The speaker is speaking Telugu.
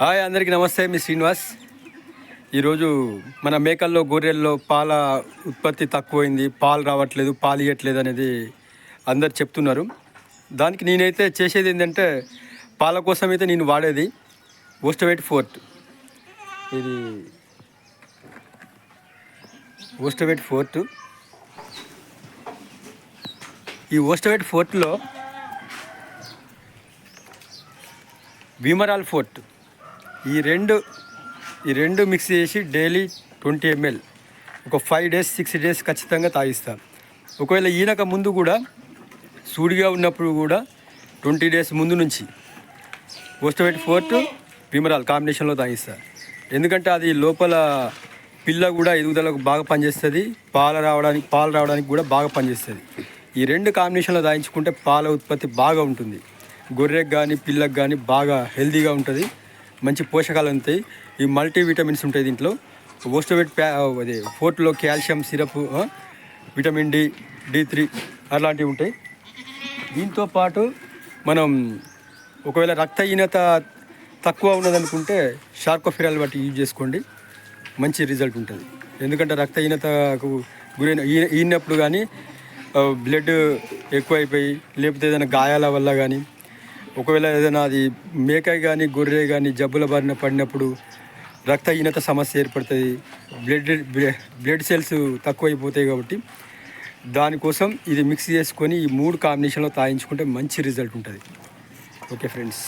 హాయ్ అందరికీ నమస్తే మీ శ్రీనివాస్. ఈరోజు మన మేకల్లో గొర్రెల్లో పాల ఉత్పత్తి తక్కువైంది పాలు రావట్లేదు పాలు ఇవ్వట్లేదు అనేది అందరు చెప్తున్నారు. దానికి నేనైతే చేసేది ఏంటంటే పాల కోసం అయితే నేను వాడేది ఓస్టవేట్ ఫోర్ట్ ఇది ఓస్టవేట్ ఫోర్ట్ ఈ ఓస్టవేట్ ఫోర్ట్లో భీమరాల్ ఫోర్ట్ ఈ రెండు ఈ రెండు మిక్స్ చేసి డైలీ ట్వంటీ ఎంఎల్ ఒక ఫైవ్ డేస్ సిక్స్ డేస్ ఖచ్చితంగా తాగిస్తాం. ఒకవేళ ఈనక ముందు కూడా సూడిగా ఉన్నప్పుడు కూడా ట్వంటీ డేస్ ముందు నుంచి ఓస్టోవేట్ ఫోర్ట్ విమరాల్ కాంబినేషన్లో తాగిస్తా. ఎందుకంటే అది లోపల పిల్ల కూడా ఎదుగుదలకు బాగా పనిచేస్తుంది పాలు రావడానికి పాలు రావడానికి కూడా బాగా పనిచేస్తుంది. ఈ రెండు కాంబినేషన్లో తాగించుకుంటే పాల ఉత్పత్తి బాగా ఉంటుంది. గొర్రెకి కానీ పిల్లకు కానీ బాగా హెల్తీగా ఉంటుంది. మంచి పోషకాలు ఉంటాయి ఈ మల్టీ విటమిన్స్ ఉంటాయి దీంట్లో. ఓస్టోవేట్ ప్యా అది ఫోర్ట్లో calcium syrup vitamin D D three అలాంటివి ఉంటాయి. దీంతో పాటు మనం ఒకవేళ రక్తహీనత తక్కువ ఉన్నదనుకుంటే షార్కోఫిరాల్ బట్టి యూజ్ చేసుకోండి. మంచి రిజల్ట్ ఉంటుంది. ఎందుకంటే రక్తహీనతకు గురైన ఈ- ఈనప్పుడు కానీ బ్లడ్ ఎక్కువైపోయి లేకపోతే ఏదైనా గాయాల వల్ల కానీ ఒకవేళ ఏదైనా అది మేక కానీ గొర్రె కానీ జబ్బుల బారిన పడినప్పుడు రక్తహీనత సమస్య ఏర్పడుతుంది. బ్లడ్ బ్లడ్ సెల్స్ తక్కువైపోతాయి కాబట్టి దానికోసం ఇది మిక్స్ చేసుకొని ఈ మూడు కాంబినేషన్లో తాగించుకుంటే మంచి రిజల్ట్ ఉంటుంది. Okay friends